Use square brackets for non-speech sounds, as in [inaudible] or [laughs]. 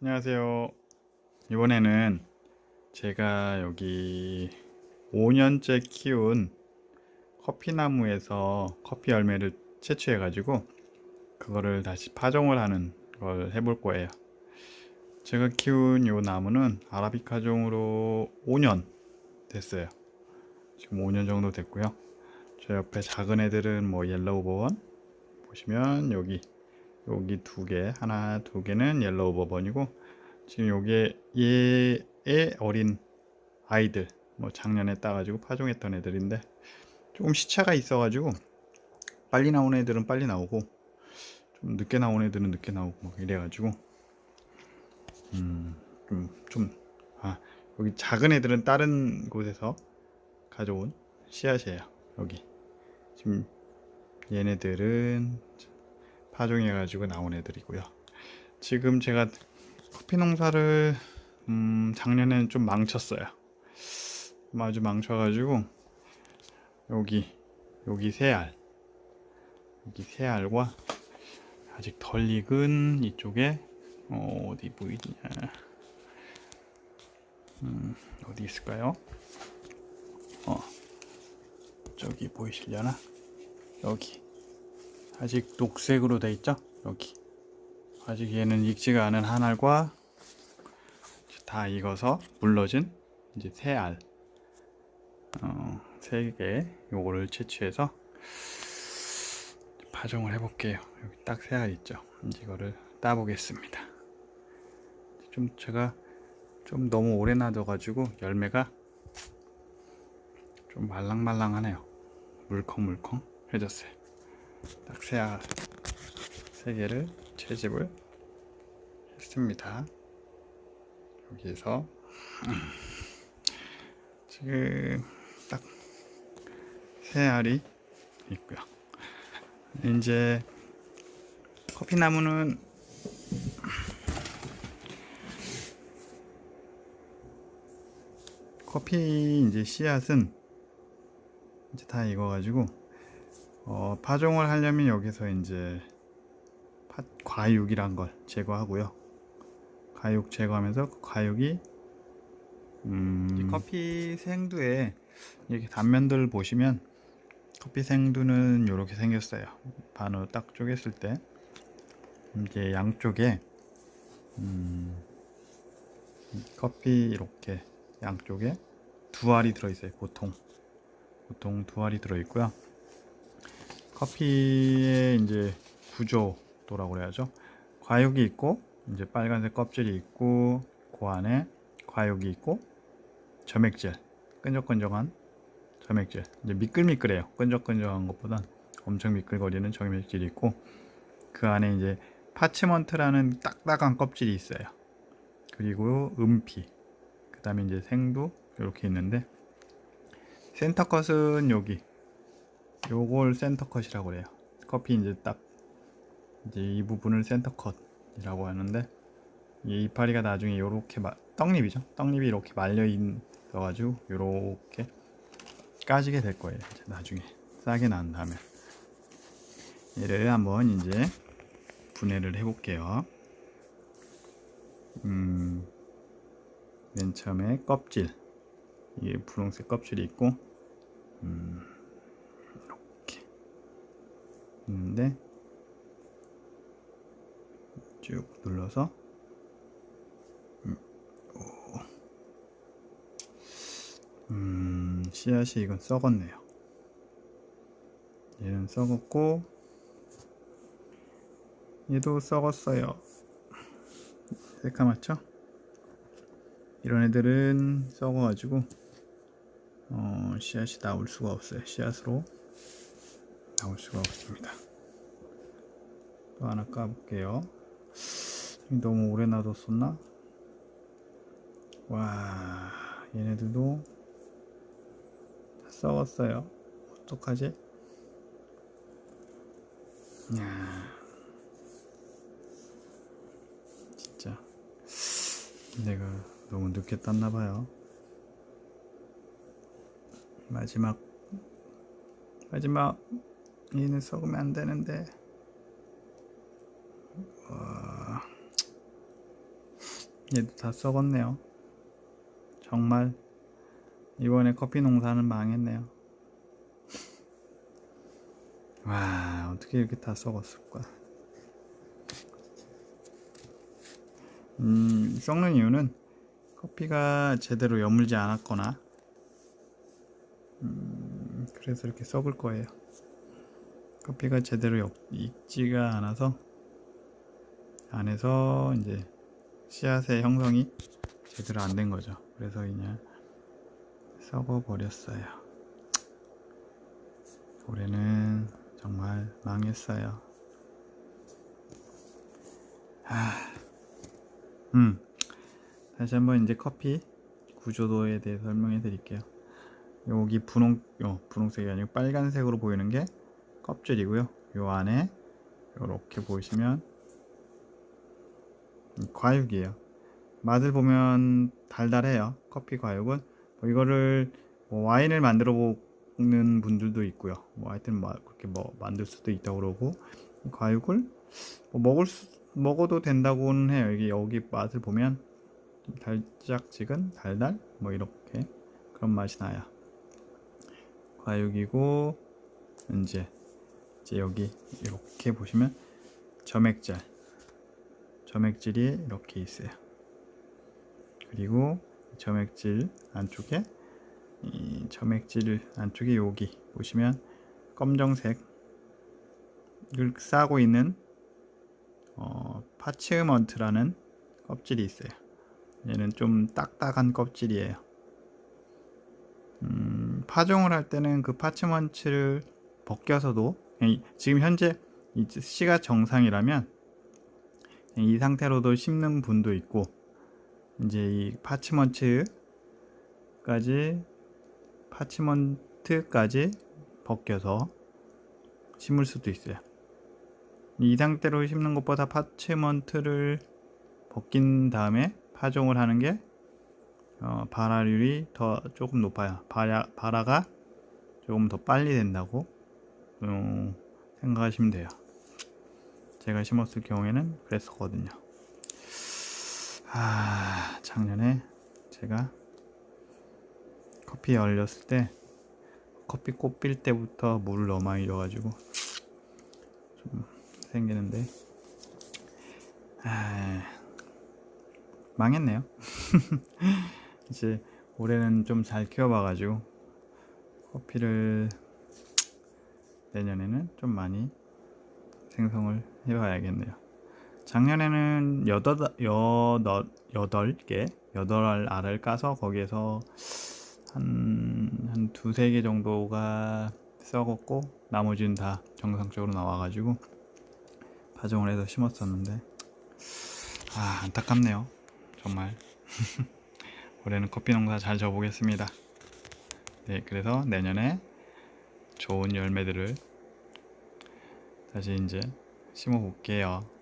안녕하세요. 이번에는 제가 여기 5년째 키운 커피나무에서 커피 열매를 채취해 가지고 그거를 다시 파종을 하는 걸 해볼 거예요. 제가 키운 이 나무는 아라비카종으로 5년 됐어요. 지금 5년 정도 됐고요. 저 옆에 작은 애들은 뭐 옐로우 버번 보시면 여기 여기 두 개, 하나 두 개는 옐로우 버번이고 지금 요게 얘의 어린 아이들 뭐 작년에 따가지고 파종했던 애들인데 조금 시차가 있어가지고 빨리 나오는 애들은 빨리 나오고 좀 늦게 나오는 애들은 늦게 나오고 막 이래가지고 음좀좀아 여기 작은 애들은 다른 곳에서 가져온 씨앗이에요 여기. 지금 얘네들은 파종해 가지고 나온 애들이고요. 지금 제가 커피 농사를 음, 작년에는 좀 망쳤어요. 좀 아주 망쳐가지고 여기 여기 세 알, 여기 세 알과 아직 덜 익은 이쪽에 어, 어디 보이냐? 음, 어디 있을까요? 어, 저기 보이시려나? 여기. 아직 녹색으로 돼 있죠? 여기 아직 얘는 익지가 않은 한 알과 다 익어서 물러진 이제 세 알, 어, 세 개, 요거를 채취해서 파종을 해볼게요. 여기 딱 세 알 있죠? 이제 이거를 따보겠습니다. 좀 제가 좀 너무 오래 놔둬가지고 열매가 좀 말랑말랑하네요. 물컹물컹 해졌어요. 딱새알 세 개를 채집을 했습니다. 여기에서 [clears throat] 지금 딱 세 알이 있고요. 이제 커피 나무는 [clears throat] 커피 이제 씨앗은 이제 다 익어가지고 어, 파종을 하려면 여기서 이제 파, 과육이란 걸 제거하고요. 과육 제거하면서 그 과육이 음, 커피 생두에 이렇게 단면들을 보시면 커피 생두는 이렇게 생겼어요. 반으로 딱 쪼갰을 때 이제 양쪽에 음, 커피 이렇게 양쪽에 두 알이 들어있어요. 보통 보통 두 알이 들어있고요. 커피의 이제 구조도라고 그래야죠. 과육이 있고 이제 빨간색 껍질이 있고 그 안에 과육이 있고 점액질 끈적끈적한 점액질 이제 미끌미끌해요. 끈적끈적한 것보단 엄청 미끌거리는 점액질이 있고 그 안에 이제 파치먼트라는 딱딱한 껍질이 있어요. 그리고 음피 그 다음에 이제 생두 이렇게 있는데 센터컷은 여기 요걸 센터컷이라고 그래요. 커피 이제 딱 이제 이 부분을 센터컷이라고 하는데 이 이파리가 나중에 요렇게 마, 떡잎이죠. 떡잎이 이렇게 말려 있어가지고 요렇게 까지게 될 거예요. 이제 나중에 싸게 난 다음에 얘를 한번 이제 분해를 해 볼게요. 음, 맨 처음에 껍질 이게 분홍색 껍질이 있고 음, 있는데 쭉 눌러서 음, 음, 씨앗이 이건 썩었네요. 얘는 썩었고 얘도 썩었어요. 새까맣죠? 이런 애들은 썩어가지고 어, 씨앗이 나올 수가 없어요. 씨앗으로 나올 수가 없습니다. 또 하나 까볼게요. 너무 오래 놔뒀었나? 와, 얘네들도 다 썩었어요. 어떡하지? 야, 진짜 내가 너무 늦게 땄나봐요. 마지막 마지막 얘는 썩으면 안 되는데 와 얘도 다 썩었네요. 정말 이번에 커피 농사는 망했네요. 와 어떻게 이렇게 다 썩었을까? 음 썩는 이유는 커피가 제대로 여물지 않았거나 음, 그래서 이렇게 썩을 거예요. 커피가 제대로 역- 익지가 않아서 안에서 이제 씨앗의 형성이 제대로 안 된 거죠. 그래서 그냥 썩어 버렸어요. 올해는 정말 망했어요. 아, 음, 다시 한번 이제 커피 구조도에 대해 설명해 드릴게요. 여기 분홍, 어, 분홍색이 아니고 빨간색으로 보이는 게 껍질이고요. 요 안에 이렇게 보시면 과육이에요. 맛을 보면 달달해요. 커피 과육은 뭐 이거를 뭐 와인을 만들어 먹는 분들도 있고요. 뭐 하여튼 뭐 그렇게 뭐 만들 수도 있다고 그러고 이 과육을 뭐 먹을 수, 먹어도 된다고는 해요. 여기 여기 맛을 보면 좀 달짝지근 달달 뭐 이렇게 그런 맛이 나요. 과육이고 이제 이제 여기 이렇게 보시면 점액질 점액질이 이렇게 있어요. 그리고 점액질 안쪽에 이 점액질 안쪽에 여기 보시면 검정색을 싸고 있는 어, 파츠먼트라는 껍질이 있어요. 얘는 좀 딱딱한 껍질이에요. 음, 파종을 할 때는 그 파츠먼트를 벗겨서도 이- 지금 현재 이 씨가 정상이라면 이 상태로도 심는 분도 있고 이제 이 파츠먼트까지 파츠먼트까지 벗겨서 심을 수도 있어요. 이 상태로 심는 것보다 파츠먼트를 벗긴 다음에 파종을 하는 게 어, 발화율이 더 조금 높아요. 발화, 발화가 조금 더 빨리 된다고 어, 생각하시면 돼요. 제가 심었을 경우에는 그랬었거든요. 아, 작년에 제가 커피 열렸을 때 커피 꽃 필 때부터 물을 너무 많이 줘가지고 좀 생기는데 아, 망했네요. [laughs] 이제 올해는 좀 잘 키워봐가지고 커피를 내년에는 좀 많이 생성을 해봐야겠네요. 작년에는 여덟 여덟 여덟 개 여덟 알을 까서 거기에서 한 한 두세 개 정도가 썩었고 나머지는 다 정상적으로 나와가지고 파종을 해서 심었었는데 아 안타깝네요 정말 [laughs] 올해는 커피 농사 잘 져보겠습니다. 네 그래서 내년에 좋은 열매들을 다시 이제 심어 볼게요.